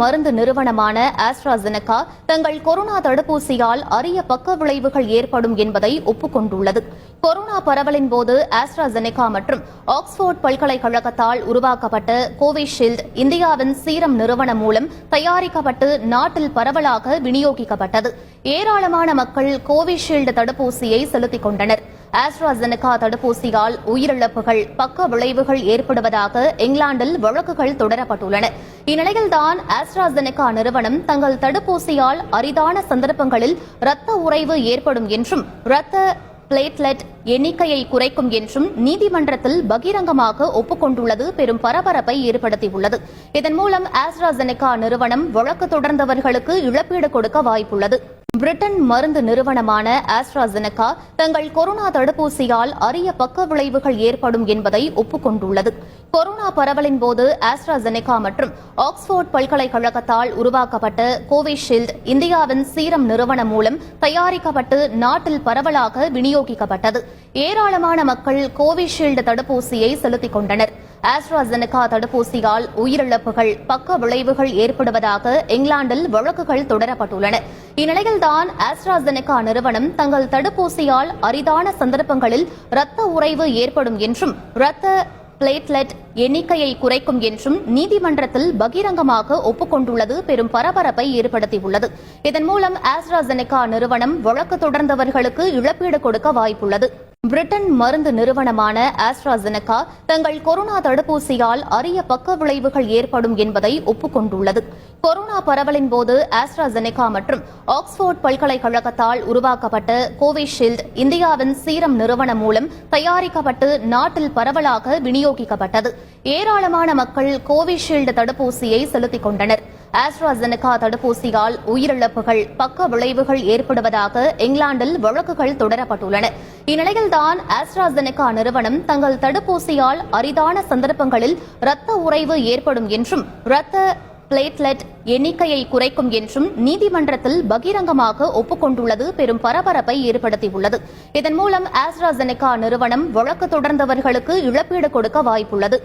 மருந்து நிறுவனமான ஆஸ்ட்ராசெனகா தங்கள் கொரோனா தடுப்பூசியால் அரிய பக்க விளைவுகள் ஏற்படும் என்பதை ஒப்புக்கொண்டுள்ளது. கொரோனா பரவலின் போது ஆஸ்ட்ராசெனகா மற்றும் ஆக்ஸ்போர்ட் பல்கலைக்கழகத்தால் உருவாக்கப்பட்ட கோவிஷீல்டு இந்தியாவின் சீரம் நிறுவனம் மூலம் தயாரிக்கப்பட்டு நாட்டில் பரவலாக விநியோகிக்கப்பட்டது. ஏராளமான மக்கள் கோவிஷீல்டு தடுப்பூசியை செலுத்திக் கொண்டனா் ஆஸ்ட்ராசெனகா தடுப்பூசியால் உயிரிழப்புகள் பக்க விளைவுகள் ஏற்படுவதாக இங்கிலாந்தில் வழக்குகள் தொடரப்பட்டுள்ளன. இந்நிலையில்தான் ஆஸ்ட்ராசெனகா நிறுவனம் தங்கள் தடுப்பூசியால் அரிதான சந்தர்ப்பங்களில் இரத்த உறைவு ஏற்படும் என்றும் இரத்த பிளேட்லெட் எண்ணிக்கையை குறைக்கும் என்றும் நீதிமன்றத்தில் பகிரங்கமாக ஒப்புக்கொண்டுள்ளது பெரும் பரபரப்பை ஏற்படுத்தியுள்ளது. இதன் மூலம் ஆஸ்ட்ராசெனகா நிறுவனம் வழக்கு தொடர்ந்தவர்களுக்கு இழப்பீடு கொடுக்க வாய்ப்புள்ளது. பிரிட்டன் மருந்து நிறுவனமான ஆஸ்ட்ராசெனகா தங்கள் கொரோனா தடுப்பூசியால் அரிய பக்க விளைவுகள் ஏற்படும் என்பதை ஒப்புக்கொண்டுள்ளது. கொரோனா பரவலின் போது ஆஸ்ட்ராசெனகா மற்றும் ஆக்ஸ்போர்ட் பல்கலைக்கழகத்தால் உருவாக்கப்பட்ட கோவிஷீல்டு இந்தியாவின் சீரம் நிறுவனம் மூலம் தயாரிக்கப்பட்டு நாட்டில் பரவலாக விநியோகிக்கப்பட்டது. ஏராளமான மக்கள் கோவிஷீல்டு தடுப்பூசியை செலுத்திக் கொண்டனர். ஆஸ்ட்ராசெனகா தடுப்பூசியால் உயிரிழப்புகள் பக்க விளைவுகள் ஏற்படுவதாக இங்கிலாந்தில் வழக்குகள் தொடரப்பட்டுள்ளன. இந்நிலையில்தான் ஆஸ்ட்ராசெனகா நிறுவனம் தங்கள் தடுப்பூசியால் அரிதான சந்தர்ப்பங்களில் இரத்த உறைவு ஏற்படும் என்றும் இரத்த பிளேட்லெட் எண்ணிக்கையை குறைக்கும் என்றும் நீதிமன்றத்தில் பகிரங்கமாக ஒப்புக்கொண்டுள்ளது பெரும் பரபரப்பை ஏற்படுத்தியுள்ளது. இதன் மூலம் ஆஸ்ட்ராசெனகா நிறுவனம் வழக்கு தொடர்ந்தவர்களுக்கு இழப்பீடு கொடுக்க வாய்ப்புள்ளது. பிரிட்டன் மருந்து நிறுவனமான ஆஸ்ட்ராசெனகா தங்கள் கொரோனா தடுப்பூசியால் அரிய பக்க விளைவுகள் ஏற்படும் என்பதை ஒப்புக்கொண்டுள்ளது. கொரோனா பரவலின் போது ஆஸ்ட்ராசெனகா மற்றும் ஆக்ஸ்போர்ட் பல்கலைக்கழகத்தால் உருவாக்கப்பட்ட கோவிஷீல்டு இந்தியாவின் சீரம் நிறுவனம் மூலம் தயாரிக்கப்பட்டு நாட்டில் பரவலாக விநியோகிக்கப்பட்டது. ஏராளமான மக்கள் கோவிஷீல்டு தடுப்பூசியை செலுத்திக் கொண்டனர். ஆஸ்ட்ராசெனகா தடுப்பூசியால் உயிரிழப்புகள் பக்க விளைவுகள் ஏற்படுவதாக இங்கிலாந்தில் வழக்குகள் தொடரப்பட்டுள்ளன. இந்நிலையில்தான் ஆஸ்ட்ராசெனகா நிறுவனம் தங்கள் தடுப்பூசியால் அரிதான சந்தர்ப்பங்களில் இரத்த உறைவு ஏற்படும் என்றும் இரத்த பிளேட்லெட் எண்ணிக்கையை குறைக்கும் என்றும் நீதிமன்றத்தில் பகிரங்கமாக ஒப்புக்கொண்டுள்ளது பெரும் பரபரப்பை ஏற்படுத்தியுள்ளது. இதன் மூலம் ஆஸ்ட்ராசெனகா நிறுவனம் வழக்கு தொடர்ந்தவர்களுக்கு இழப்பீடு கொடுக்க வாய்ப்புள்ளது.